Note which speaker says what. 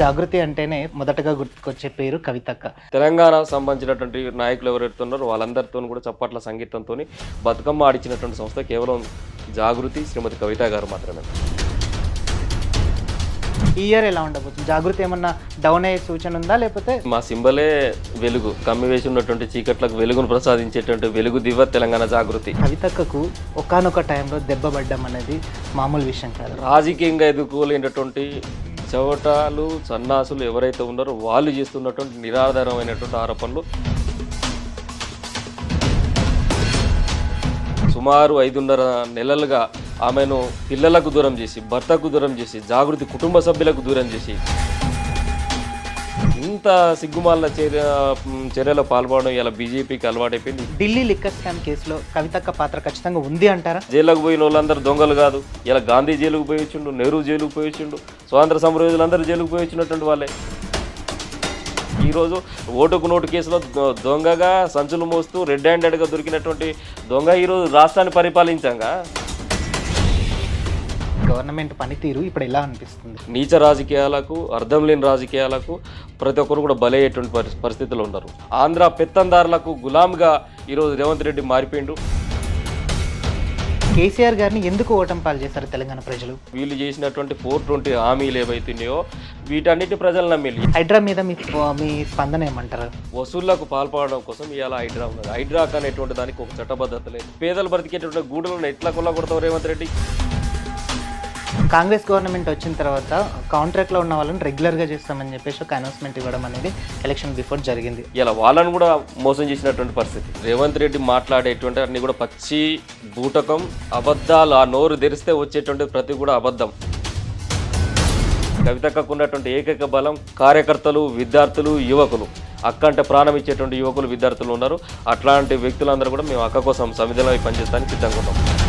Speaker 1: జాగృతి అంటేనే మొదటగా గుర్తుకొచ్చే పేరు కవితక్క.
Speaker 2: తెలంగాణ సంబంధించినటువంటి నాయకులు ఎవరైతే ఉన్నారో వాళ్ళందరితో కూడా చప్పట్ల సంగీతంతో బతుకమ్మ ఆడిచ్చినటువంటి సంస్థ కేవలం జాగృతి శ్రీమతి కవిత గారు మాత్రమే.
Speaker 1: ఈ ఇయర్ ఎలా ఉండబోతుంది? జాగృతి ఏమన్నా డౌన్ అయ్యే సూచన ఉందా? లేకపోతే
Speaker 2: మా సింబలే వెలుగు. కమ్మి వేసి ఉన్నటువంటి చీకట్లకు వెలుగును ప్రసాదించేటువంటి వెలుగు దివ్వ తెలంగాణ జాగృతి.
Speaker 1: కవితక్కకు ఒకానొక టైంలో దెబ్బపడ్డం అనేది మామూలు విషయం కాదు.
Speaker 2: రాజకీయంగా ఎదుర్కోలేనటువంటి చవటాలు సన్నాసులు ఎవరైతే ఉన్నారో వాళ్ళు చేస్తున్నటువంటి నిరాధారమైనటువంటి ఆరోపణలు. సుమారు ఐదున్నర నెలలుగా ఆమెను పిల్లలకు దూరం చేసి భర్తకు దూరం చేసి జాగృతి కుటుంబ సభ్యులకు దూరం చేసి ఇంత సిగ్గుమాల చర్య చర్యలో పాల్పడడం ఇలా బీజేపీకి అలవాటైపోయింది.
Speaker 1: ఢిల్లీ లిక్కర్ స్కామ్ కేసులో కవితక్క పాత్ర ఖచ్చితంగా ఉంది అంటారా?
Speaker 2: జైలుకు పోయిన వాళ్ళందరూ దొంగలు కాదు. ఇలా గాంధీ జైలుకు పోయి వచ్చిండు నెహ్రూ జైలుకు పోయి వచ్చిండు స్వాతంత్ర సమరయోధులందరూ జైలుకు పోయి వచ్చినటువంటి వాళ్ళే. ఈరోజు ఓటుకు నోటు కేసులో దొంగగా సంచులు మోస్తూ రెడ్ హ్యాండెడ్గా దొరికినటువంటి దొంగ ఈరోజు రాష్ట్రాన్ని పరిపాలించాగా.
Speaker 1: గవర్నమెంట్ పనితీరు ఇప్పుడు ఎలా అనిపిస్తుంది?
Speaker 2: నీచ రాజకీయాలకు అర్థం లేని రాజకీయాలకు ప్రతి ఒక్కరు కూడా బలయ్యేటువంటి పరి పరిస్థితులు ఉన్నారు. ఆంధ్ర పెత్తందారులకు గులాంగా ఈరోజు రేవంత్ రెడ్డి మారిపోయిండు.
Speaker 1: కేసీఆర్ గారిని ఎందుకు ఓటమి పాలు చేశారు తెలంగాణ ప్రజలు?
Speaker 2: వీళ్ళు చేసినటువంటి ఫోర్ ట్వంటీ హామీలు ఏవైతున్నాయో వీటన్నిటి ప్రజలు నమ్మిలి
Speaker 1: హైడ్రా మీద మీ మీ స్పందన ఏమంటారు?
Speaker 2: వసూళ్ళకు పాల్పడడం కోసం ఇవాళ హైడ్రా ఉన్నది. హైడ్రాక్ అనేటువంటి దానికి ఒక చట్టబద్ధత లేదు. పేదలు బ్రతికేటువంటి గూడులను ఎట్లా కొల్ల కొడతావు రేవంత్ రెడ్డి?
Speaker 1: కాంగ్రెస్ గవర్నమెంట్ వచ్చిన తర్వాత కాంట్రాక్ట్లో ఉన్న వాళ్ళని రెగ్యులర్గా చేస్తామని చెప్పేసి ఒక అనౌన్స్మెంట్ ఇవ్వడం అనేది ఎలక్షన్ బిఫోర్ జరిగింది.
Speaker 2: ఇలా వాళ్ళని కూడా మోసం చేసినటువంటి పరిస్థితి. రేవంత్ రెడ్డి మాట్లాడేటువంటి అన్ని కూడా పచ్చి బూటకం అబద్ధాలు ఆ నోరు తెరిస్తే వచ్చేటువంటి ప్రతి కూడా అబద్ధం. కవితకు ఉన్నటువంటి ఏకైక బలం కార్యకర్తలు విద్యార్థులు యువకులు. అక్క అంటే ప్రాణం ఇచ్చేటువంటి యువకులు విద్యార్థులు ఉన్నారు. అట్లాంటి వ్యక్తులందరూ కూడా మేము అక్క కోసం సమిధిలో పనిచేస్తానికి సిద్ధంగా ఉన్నాం.